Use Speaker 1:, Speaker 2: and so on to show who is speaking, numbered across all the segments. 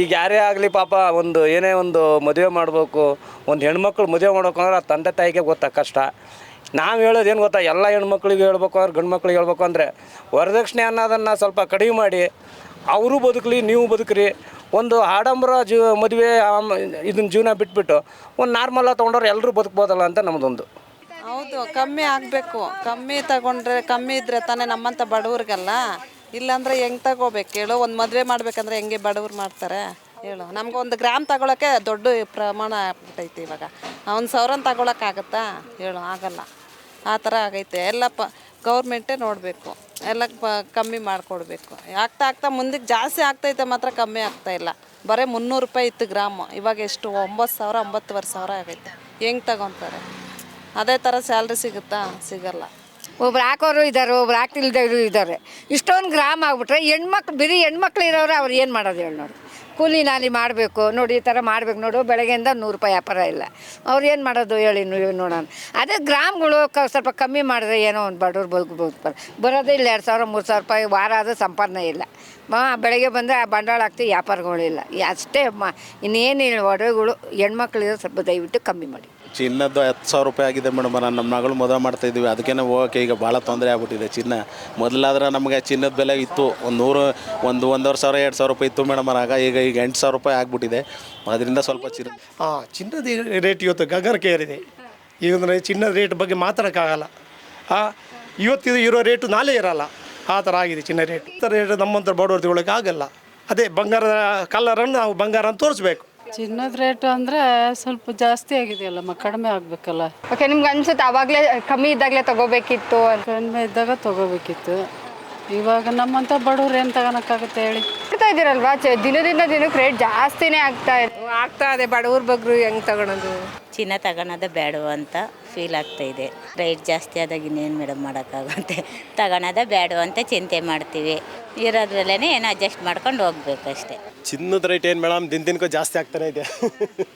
Speaker 1: ಈಗ ಯಾರೇ ಆಗಲಿ ಪಾಪ ಒಂದು ಏನೇ ಒಂದು ಮದುವೆ ಮಾಡಬೇಕು, ಒಂದು ಹೆಣ್ಮಕ್ಳು ಮದುವೆ ಮಾಡ್ಬೇಕು ಅಂದ್ರೆ ಆ ತಂದೆ ತಾಯಿಗೆ ಗೊತ್ತಾ ಕಷ್ಟ. ನಾವು ಹೇಳೋದು ಏನು ಗೊತ್ತಾ? ಎಲ್ಲ ಹೆಣ್ಮಕ್ಳಿಗೆ ಹೇಳ್ಬೇಕು ಅವ್ರು ಗಂಡು ಮಕ್ಳಿಗೆ ಹೇಳ್ಬೇಕು ಅಂದರೆ, ವರದಕ್ಷಿಣೆ ಅನ್ನೋದನ್ನು ಸ್ವಲ್ಪ ಕಡಿಮೆ ಮಾಡಿ, ಅವರು ಬದುಕಲಿ, ನೀವು ಬದುಕ್ರಿ. ಒಂದು ಆಡಂಬರ ಜೀವ ಮದುವೆ ಇದನ್ನ ಜೀವನ ಬಿಟ್ಬಿಟ್ಟು ಒಂದು ನಾರ್ಮಲಾಗಿ ತೊಗೊಂಡವ್ರು ಎಲ್ಲರೂ ಬದುಕ್ಬೋದಲ್ಲ ಅಂತ ನಮ್ಮದೊಂದು
Speaker 2: ಹೌದು, ಕಮ್ಮಿ ಆಗಬೇಕು. ಕಮ್ಮಿ ತಗೊಂಡ್ರೆ, ಕಮ್ಮಿ ಇದ್ರೆ ತಾನೇ ನಮ್ಮಂಥ ಬಡವ್ರಿಗಲ್ಲ ಇಲ್ಲಾಂದ್ರೆ ಹೆಂಗೆ ತಗೋಬೇಕು ಹೇಳು? ಒಂದು ಮದುವೆ ಮಾಡ್ಬೇಕಂದ್ರೆ ಹೆಂಗೆ ಬಡವ್ರು ಮಾಡ್ತಾರೆ? ಹೇಳು. ನಮ್ಗೆ ಒಂದು ಗ್ರಾಮ್ ತಗೊಳಕ್ಕೆ ದೊಡ್ಡ ಪ್ರಮಾಣ ಆಗ್ಬಿಟ್ಟೈತೆ ಇವಾಗ. ಒಂದು ಸಾವಿರನ ತಗೊಳಕ್ಕಾಗತ್ತಾ? ಹೇಳು, ಆಗಲ್ಲ. ಆ ಥರ ಆಗೈತೆ. ಎಲ್ಲ ಪ ಗೌರ್ಮೆಂಟೇ ನೋಡಬೇಕು. ಎಲ್ಲ ಪ ಕಮ್ಮಿ ಮಾಡಿಕೊಡ್ಬೇಕು. ಆಗ್ತಾ ಆಗ್ತಾ ಮುಂದಕ್ಕೆ ಜಾಸ್ತಿ ಆಗ್ತೈತೆ ಮಾತ್ರ ಕಮ್ಮಿ ಆಗ್ತಾ ಇಲ್ಲ. ಬರೀ ಮುನ್ನೂರು ರೂಪಾಯಿ ಇತ್ತು ಗ್ರಾಮ. ಇವಾಗ ಎಷ್ಟು? ಒಂಬತ್ತು ಸಾವಿರ, ಒಂಬತ್ತುವರೆ ಸಾವಿರ ಆಗೈತೆ. ಹೆಂಗೆ ತಗೊತಾರೆ? ಅದೇ ಥರ ಸ್ಯಾಲ್ರಿ ಸಿಗುತ್ತಾ? ಸಿಗಲ್ಲ.
Speaker 3: ಒಬ್ರು ಹಾಕೋರು ಇದ್ದಾರೆ, ಒಬ್ರು ಹಾಕ್ತಿಲ್ದವರು ಇದ್ದಾರೆ. ಇಷ್ಟೊಂದು ಗ್ರಾಮ ಆಗ್ಬಿಟ್ರೆ ಹೆಣ್ಮಕ್ಳು, ಬಿರಿ ಹೆಣ್ಮಕ್ಳು ಇರೋರು ಅವ್ರು ಏನು ಮಾಡೋದು ಹೇಳಿ ನೋಡಿ. ಕೂಲಿ ನಾಲಿ ಮಾಡಬೇಕು, ನೋಡಿ ಈ ಥರ ಮಾಡ್ಬೇಕು ನೋಡು, ಬೆಳಗ್ಗೆಯಿಂದ ನೂರು ರೂಪಾಯಿ ವ್ಯಾಪಾರ ಇಲ್ಲ. ಅವ್ರು ಏನು ಮಾಡೋದು ಹೇಳಿ ನೋಡೋಣ. ಅದೇ ಗ್ರಾಮಗಳು ಕ ಸ್ವಲ್ಪ ಕಮ್ಮಿ ಮಾಡಿದ್ರೆ ಏನೋ ಒಂದು ಬಡವ್ರು ಬದುಕ್ಬೋದು ಬರೋದೇ ಇಲ್ಲ, ಎರಡು ಸಾವಿರ, ಮೂರು ಸಾವಿರ ರೂಪಾಯಿ ವಾರ ಆದರೂ ಸಂಪಾದನೆ ಇಲ್ಲ. ಮಾ ಬೆಳಗ್ಗೆ ಬಂದರೆ ಆ ಬಂಡವಾಳ ಹಾಕ್ತೀವಿ ವ್ಯಾಪಾರಗಳಿಲ್ಲ ಅಷ್ಟೇ ಮ ಹೇಳಿ ಒಡವೆಗಳು ಹೆಣ್ಮಕ್ಳಿರೋ ಸ್ವಲ್ಪ ದಯವಿಟ್ಟು ಕಮ್ಮಿ ಮಾಡಿ.
Speaker 4: ಚಿನ್ನದ್ದು ಹತ್ತು ಸಾವಿರ ರೂಪಾಯಿ ಆಗಿದೆ ಮೇಡಮ್ ನಾನು ನಮ್ಮ ಮಗಳು ಮದುವೆ ಮಾಡ್ತಾ ಇದ್ದೀವಿ ಅದಕ್ಕೆ ಹೋಗೋಕೆ ಈಗ ಭಾಳ ತೊಂದರೆ ಆಗ್ಬಿಟ್ಟಿದೆ ಚಿನ್ನ. ಮೊದಲಾದ್ರೆ ನಮಗೆ ಚಿನ್ನದ ಬೆಲೆ ಇತ್ತು ಒಂದು ನೂರು ಒಂದು ಒಂದೂವರೆ ಸಾವಿರ ಎರಡು ಸಾವಿರ ರೂಪಾಯಿ ಇತ್ತು ಮೇಡಮ್ ಆಗ ಈಗ ಈಗ ಎಂಟು ಸಾವಿರ ರೂಪಾಯಿ ಆಗ್ಬಿಟ್ಟಿದೆ. ಅದರಿಂದ ಸ್ವಲ್ಪ ಚಿನ್ನ.
Speaker 5: ಹಾಂ ಚಿನ್ನದ ರೇಟ್ ಇವತ್ತು ಗಗನಕ್ಕೆ ಏರಿದೆ ಈಗ ಅಂದರೆ ಚಿನ್ನದ ರೇಟ್ ಬಗ್ಗೆ ಮಾತಾಡೋಕ್ಕಾಗಲ್ಲ. ಹಾಂ ಇವತ್ತಿದು ಇರೋ ರೇಟು ನಾಳೆ ಇರಲ್ಲ. ಆ ಥರ ಆಗಿದೆ ಚಿನ್ನ ರೇಟ್. ಈ ಥರ ರೇಟ್ ನಮ್ಮಂಥ ಬಡವರು ತಗೊಳ್ಳೋಕೆ ಆಗಲ್ಲ. ಅದೇ ಬಂಗಾರದ ಕಲರನ್ನು ನಾವು ಬಂಗಾರ ಅಂತ ತೋರಿಸ್ಬೇಕು.
Speaker 6: ಚಿನ್ನದ ರೇಟ್ ಅಂದರೆ ಸ್ವಲ್ಪ ಜಾಸ್ತಿ ಆಗಿದೆಯಲ್ಲಮ್ಮ ಕಡಿಮೆ ಆಗಬೇಕಲ್ಲ.
Speaker 7: ಓಕೆ ನಿಮ್ಗೆ ಅನ್ಸುತ್ತೆ ಅವಾಗಲೇ ಕಮ್ಮಿ ಇದ್ದಾಗಲೇ ತಗೋಬೇಕಿತ್ತು
Speaker 6: ಕಡಿಮೆ ಇದ್ದಾಗ ತಗೋಬೇಕಿತ್ತು. ಇವಾಗ ನಮ್ಮಂಥ ಬಡವ್ರು ಏನು ತಗೋಣಕ್ಕಾಗುತ್ತೆ ಹೇಳಿ?
Speaker 7: ಮಾಡ್ತಾ ಇದ್ದೀರಲ್ವಾ? ಚ- ದಿನದಿಂದ ದಿನಕ್ಕೆ ರೇಟ್ ಜಾಸ್ತಿನೇ ಆಗ್ತಾ ಇದೆ.
Speaker 3: ಆಗ್ತಾ ಇದೆ ಬಡವ್ರ ಬಗ್ರು ಹೆಂಗ್ ತಗೊಳೋದು?
Speaker 8: ಚಿನ್ನ ತಗೊಳೋದು ಬೇಡ ಅಂತ ಫೀಲ್ ಆಗ್ತಾ ಇದೆ. ರೇಟ್ ಜಾಸ್ತಿ ಆದಾಗ ಇನ್ನೇನು ಮೇಡಮ್ ಮಾಡೋಕ್ಕಾಗುತ್ತೆ? ತಗೊಳೋದ ಬೇಡ ಅಂತ ಚಿಂತೆ ಮಾಡ್ತೀವಿ. ಇರೋದ್ರಲ್ಲೇ ಏನು ಅಡ್ಜಸ್ಟ್ ಮಾಡ್ಕೊಂಡು ಹೋಗ್ಬೇಕಷ್ಟೆ.
Speaker 9: ಚಿನ್ನದ ರೇಟ್ ಏನು ಮೇಡಮ್ ದಿನ ದಿನಕ್ಕೂ ಜಾಸ್ತಿ ಆಗ್ತಾನೆ ಇದೆ.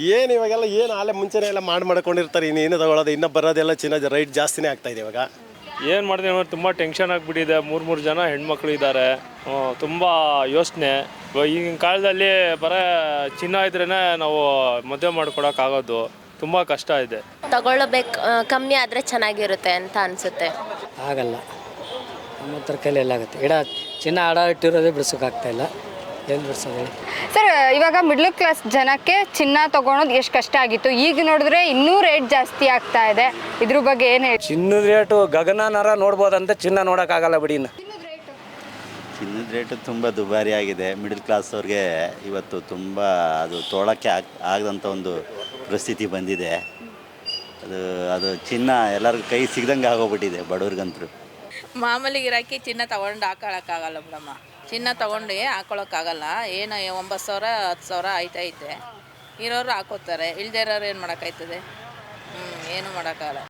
Speaker 9: ಏನು ಇವಾಗೆಲ್ಲ ಏನು ಆಲೆ ಮುಂಚೆನೇ ಎಲ್ಲ ಮಾಡಿ ಮಾಡ್ಕೊಂಡಿರ್ತಾರೆ ಇನ್ನೇನು ತಗೊಳ್ಳೋದು ಇನ್ನೂ ಬರೋದೆಲ್ಲ ಚಿನ್ನ ರೈಟ್ ಜಾಸ್ತಿನೇ ಆಗ್ತಾ ಇದೆ ಇವಾಗ.
Speaker 10: ಏನು ಮಾಡಿದೆ ಅಂದರೆ ತುಂಬ ಟೆನ್ಷನ್ ಆಗಿಬಿಟ್ಟಿದೆ. ಮೂರು ಮೂರು ಜನ ಹೆಣ್ಮಕ್ಳು ಇದ್ದಾರೆ. ತುಂಬ ಯೋಚನೆ. ಈಗಿನ ಕಾಲದಲ್ಲಿ ಬರೀ ಚಿನ್ನ ಇದ್ರೇ ನಾವು ಮದುವೆ ಮಾಡ್ಕೊಡೋಕ್ಕಾಗೋದು ತುಂಬ ಕಷ್ಟ ಇದೆ.
Speaker 11: ತಗೊಳ್ಳಬೇಕು ಕಮ್ಮಿ ಆದರೆ ಚೆನ್ನಾಗಿರುತ್ತೆ ಅಂತ ಅನಿಸುತ್ತೆ.
Speaker 12: ಆಗಲ್ಲ. ನಮ್ಮ ಹತ್ರ ಎಲ್ಲ ಆಗುತ್ತೆ. ಇಡ ಚಿನ್ನ ಆಡ ಇಟ್ಟಿರೋದೇ ಬಿಡ್ಸೋಕ್ಕಾಗ್ತಾ ಇಲ್ಲ. ಏನು ಬಿಡ್ಸೋದು
Speaker 7: ಸರ್ ಇವಾಗ ಮಿಡ್ಲ್ ಕ್ಲಾಸ್ ಜನಕ್ಕೆ ಚಿನ್ನ ತಗೊಳೋದು ಎಷ್ಟು ಕಷ್ಟ ಆಗಿತ್ತು. ಈಗ ನೋಡಿದ್ರೆ ಇನ್ನೂ ರೇಟ್ ಜಾಸ್ತಿ ಆಗ್ತಾ ಇದೆ. ಇದ್ರ ಬಗ್ಗೆ ಏನು ಹೇಳಿ
Speaker 1: ಚಿನ್ನದ ರೇಟು ಗಗನ ನೋಡ್ಬೋದಂತ ನೋಡ್ಬೋದಂತೆ ಚಿನ್ನ ನೋಡೋಕ್ಕಾಗಲ್ಲ ಬಿಡಿ ಇನ್ನು.
Speaker 13: ಚಿನ್ನದ ರೇಟು ತುಂಬ ದುಬಾರಿ ಆಗಿದೆ. ಮಿಡಲ್ ಕ್ಲಾಸ್ ಅವ್ರಿಗೆ ಇವತ್ತು ತುಂಬ ಅದು ತೋಳಕ್ಕೆ ಆಗ್ ಆಗದಂಥ ಒಂದು ಪರಿಸ್ಥಿತಿ ಬಂದಿದೆ. ಅದು ಅದು ಚಿನ್ನ ಎಲ್ಲರಿಗೂ ಕೈ ಸಿಗ್ದಂಗೆ ಆಗೋಗ್ಬಿಟ್ಟಿದೆ ಬಡವ್ರಿಗಂತೂ.
Speaker 2: ಮಾಮೂಲಿ ಗಿರಾಕಿ ಚಿನ್ನ ತಗೊಂಡು ಹಾಕೊಳಕ್ಕಾಗಲ್ಲ ಬಿಡಮ್ಮ ಚಿನ್ನ ತಗೊಂಡು ಹಾಕೊಳಕ್ಕಾಗಲ್ಲ. ಏನು ಒಂಬತ್ತು ಸಾವಿರ, ಹತ್ತು ಸಾವಿರ ಆಯ್ತೈತೆ ಇರೋರು ಹಾಕೋತಾರೆ. ಇಲ್ದೇ ಇರೋರು ಏನು ಮಾಡೋಕ್ಕಾಯ್ತದೆ? ಹ್ಞೂ ಏನು ಮಾಡೋಕ್ಕಾಗಲ್ಲ.